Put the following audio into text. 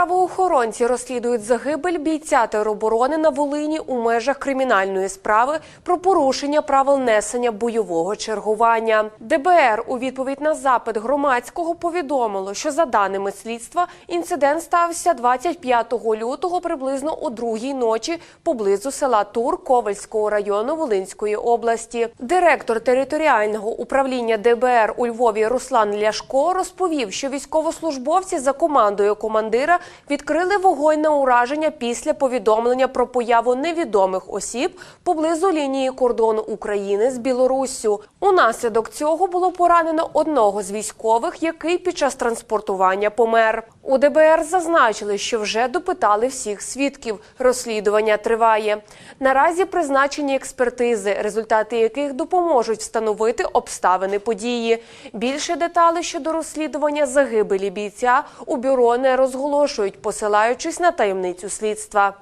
Правоохоронці розслідують загибель бійця тероборони на Волині у межах кримінальної справи про порушення правил несення бойового чергування. ДБР у відповідь на запит громадського повідомило, що за даними слідства інцидент стався 25 лютого приблизно о другій ночі поблизу села Тур Ковальського району Волинської області. Директор територіального управління ДБР у Львові Руслан Ляшко розповів, що військовослужбовці за командою командира відкрили вогонь на ураження після повідомлення про появу невідомих осіб поблизу лінії кордону України з Білоруссю. Унаслідок цього було поранено одного з військових, який під час транспортування помер. У ДБР зазначили, що вже допитали всіх свідків. Розслідування триває. Наразі призначені експертизи, результати яких допоможуть встановити обставини події. Більше деталей щодо розслідування загибелі бійця у бюро не розголошують, посилаючись на таємницю слідства.